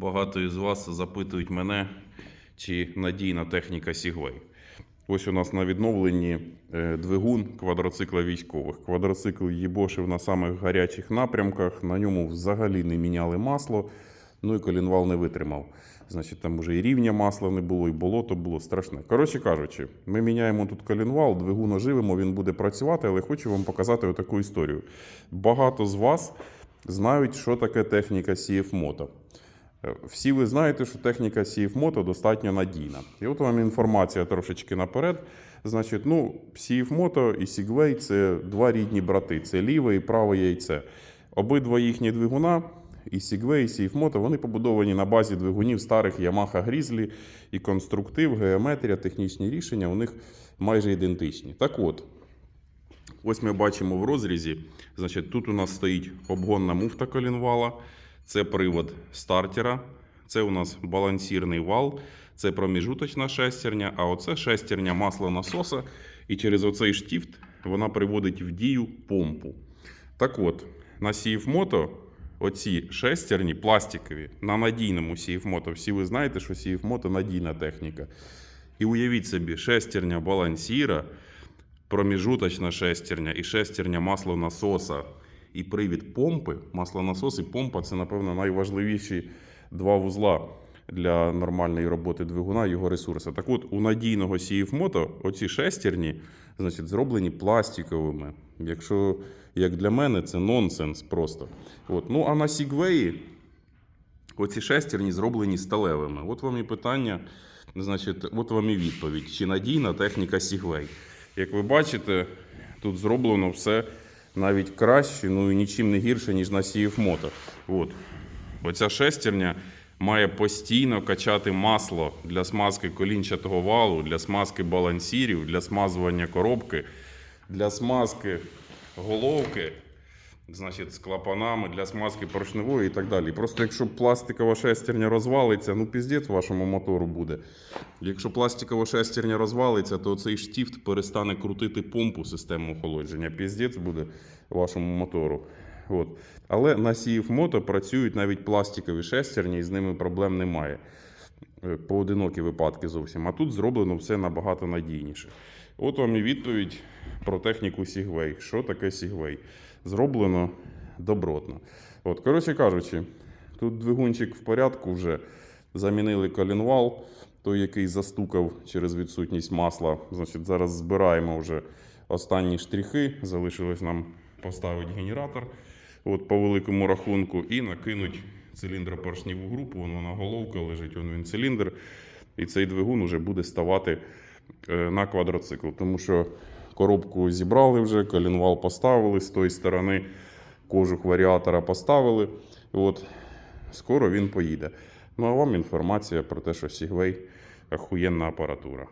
Багато із вас запитують мене, чи надійна техніка Сігвей. Ось у нас на відновленні е, двигун квадроцикла військових. Квадроцикл їбошив на самих гарячих напрямках, на ньому взагалі не міняли масло, ну і колінвал не витримав. Значить, там вже і рівня масла не було, і болото було страшне. Коротше кажучи, ми міняємо тут колінвал, двигун оживимо, він буде працювати, але хочу вам показати отаку історію. Багато з вас знають, що таке техніка CF Moto. Е, Всі ви знаєте, що техніка CF Moto достатньо надійна. І от вам інформація трошечки наперед. Значить, ну, CF Moto і Segway – це два рідні брати. Це ліве і праве яйце. Обидва їхні двигуна, і Segway, і CF Moto, вони побудовані на базі двигунів старих Yamaha Grizzly, і конструктив, геометрія, технічні рішення у них майже ідентичні. Так от, Ось ми бачимо в розрізі. Значить, тут у нас стоїть обгонна муфта колінвала, це привод стартера, це у нас балансірний вал, це проміжуточна шестерня, а оце шестерня маслонасоса. І через оцей штіфт вона приводить в дію помпу. Так от, на CF Moto оці шестерні пластикові на надійному CF Moto. Всі ви знаєте, що CF Moto надійна техніка. І уявіть собі, шестерня балансіра проміжуточна шестерня і шестерня маслонасоса і привід помпи. Маслонасос і помпа це, напевно, найважливіші два вузла для нормальної роботи двигуна і його ресурсу. Так от, у надійного CF Moto оці шестерні значить, зроблені пластиковими. Якщо, як для мене, це нонсенс просто. От. Ну, а на Segway Оці шестерні зроблені сталевими. От вам і питання, значить, от вам і відповідь. Чи надійна техніка Segway? Як ви бачите, тут зроблено все навіть краще, ну і нічим не гірше, ніж на CF Moto. От. Оця шестерня має постійно качати масло для смазки колінчатого валу, для смазки балансірів, для смазування коробки, для смазки головки значить, з клапанами для смазки поршневої і так далі. Просто якщо пластикова шестерня розвалиться, ну піздець вашому мотору буде. Якщо пластикова шестерня розвалиться, то цей штіфт перестане крутити помпу систему охолодження. Піздець буде вашому мотору. От. Але на CF Moto працюють навіть пластикові шестерні, і з ними проблем немає. Е, Поодинокі випадки зовсім. А тут зроблено все набагато надійніше. От вам і відповідь про техніку Segway. Що таке Segway? Зроблено добротно. От, коротше кажучи, тут двигунчик в порядку вже замінили колінвал, той, який застукав через відсутність масла. Значить, зараз збираємо вже останні штрихи. Залишилось нам поставити генератор от, по великому рахунку і накинуть циліндропоршневу групу. Воно на головка лежить, вон він циліндр. І цей двигун вже буде ставати е, на квадроцикл. Тому що коробку зібрали вже, колінвал поставили з тої сторони, кожух варіатора поставили. От, скоро він поїде. Ну а вам інформація про те, що Segway ахуєнна апаратура.